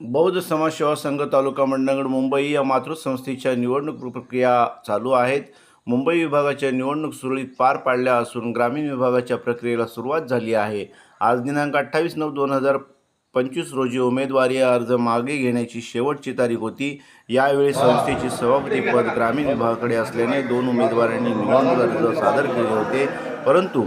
बौद्ध समाज सेवा संघ तालुका मंडणगड मुंबई या मातृसंस्थेच्या निवडणूक प्रक्रिया चालू आहेत. मुंबई विभागाच्या निवडणूक सुरळीत पार पाडल्या असून ग्रामीण विभागाच्या प्रक्रियेला सुरुवात झाली आहे. आज दिनांक अठ्ठावीस नऊ दोन हजार पंचवीस रोजी उमेदवारी अर्ज मागे घेण्याची शेवटची तारीख होती. यावेळी संस्थेचे सभापतीपद ग्रामीण विभागाकडे असल्याने दोन उमेदवारांनी निवडणूक अर्ज सादर केले होते. परंतु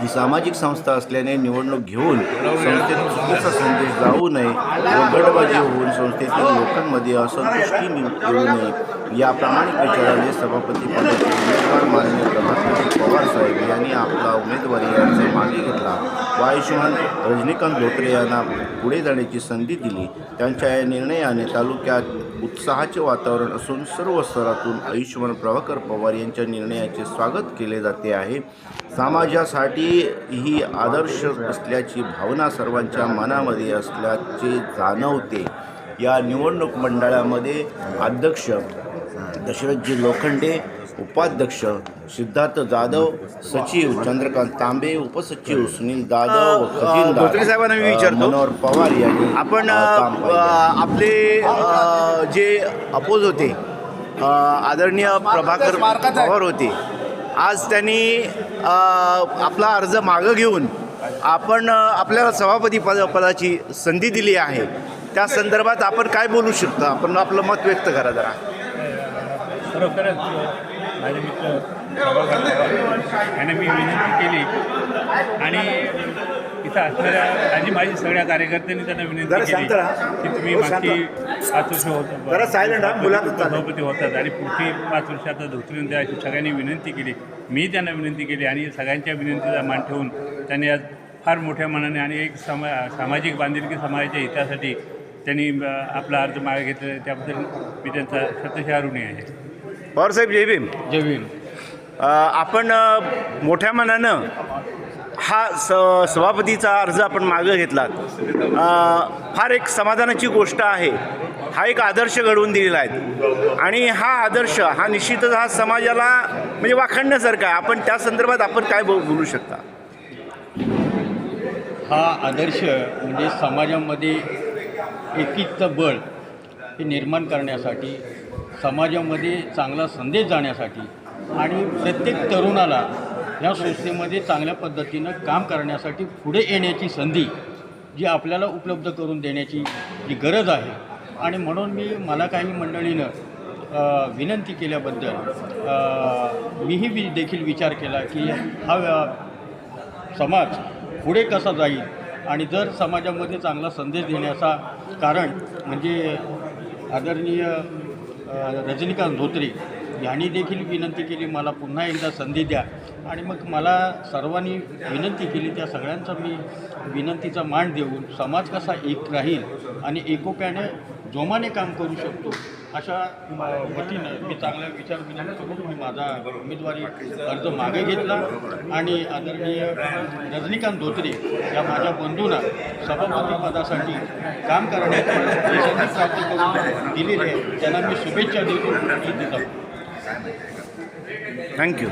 ही सामाजिक संस्था असल्याने निवडणूक घेऊन संस्थेत चुकीचा संदेश जाऊ नये व गटबाजी होऊन संस्थेतील लोकांमध्ये असंतुष्टी येऊ नये. या प्रामाणिक विचाराने सभापती पदाचे उमेदवार माननीय प्रभाकर पवार साहेब यांनी आपला उमेदवारी अर्ज मागे घेतला. व आयुष्यमान रजनीकांत धोत्रे यांना पुढे जाण्याची संधी दिली. त्यांच्या या निर्णयाने तालुक्यात उत्साहाचे वातावरण असून सर्व स्तरातून आयुष्यमान प्रभाकर पवार यांच्या निर्णयाचे स्वागत केले जाते आहे. समाजासाठी ही आदर्श असल्याची भावना सर्वांच्या मनामध्ये असल्याचे जाणवते. या निवडणूक मंडळामध्ये अध्यक्ष दशरथजी लोखंडे उपाध्यक्ष सिद्धार्थ जाधव सचिव चंद्रकांत तांबे उपसचिव सुनील जाधव धोत्रे साहेबांना मी विचारतो. मनोहर पवार यांनी आपण. आपले जे अपोज होते आदरणीय प्रभाकर पवार होते आज त्यांनी आपला अर्ज मागं घेऊन आपण आपल्याला सभापती पद पदाची संधी दिली आहे त्या संदर्भात आपण काय बोलू शकता आपण आपलं मत व्यक्त करा जरा माझे मित्र यांना मी विनंती केली. आणि इथं असणाऱ्या आणि माझी सगळ्या कार्यकर्त्यांनी त्यांना विनंती केली. की तुम्ही हो, मागची पाच वर्ष होत. सभापती होतात. आणि पुढची पाच वर्ष आता धोत्रीन द्या अशी सगळ्यांनी विनंती केली. मी त्यांना विनंती केली आणि सगळ्यांच्या विनंतीचा मान ठेवून त्यांनी आज फार मोठ्या मनाने आणि एक समा सामाजिक बांधिलकी समाजाच्या हितासाठी त्यांनी आपला अर्ज मागे घेतला त्याबद्दल मी त्यांचा शतशः ऋणी आहे. पवार साहेब जय भीम. जय भीम. आपण मोठ्या मनानं हा स सभापतीचा अर्ज आपण मागं घेतलात. अ, फार एक समाधानाची गोष्ट आहे. हा एक आदर्श घडवून दिलेला आहे. आणि हा आदर्श हा निश्चितच हा समाजाला म्हणजे वाखाणण्यासारखा आहे. आपण त्या संदर्भात आपण काय बोलू शकता? हा आदर्श म्हणजे समाजामध्ये एकीचं बळ हे निर्माण करण्यासाठी समाजामध्ये चांगला संदेश जाण्यासाठी आणि प्रत्येक तरुणाला या संस्थेमध्ये चांगल्या पद्धतीनं काम करण्यासाठी पुढे येण्याची संधी जी आपल्याला उपलब्ध करून देण्याची जी गरज आहे. आणि म्हणून मी मला काही मंडळीनं विनंती केल्याबद्दल मीही वि देखील विचार केला की हा समाज पुढे कसा जाईल आणि जर समाजामध्ये चांगला संदेश देण्याचा कारण म्हणजे आदरणीय रजनीकांत धोत्रे यांनी देखील विनंती केली मला पुन्हा एकदा संधी द्या. आणि मग मला सर्वांनी विनंती केली त्या सगळ्यांचा मी विनंतीचा मान देऊन समाज कसा एक राहील आणि एकोप्याने जोमाने काम करू शकतो अशा वतीनं मी चांगला विचार विचार करून मी माझा उमेदवारी अर्ज मागे घेतला आणि आदरणीय रजनीकांत धोत्रे या माझ्या बंधूंना सभापती पदासाठी काम करण्याची जी प्राप्त करून दिलेली आहे त्यांना मी शुभेच्छा देतो. देतो थँक्यू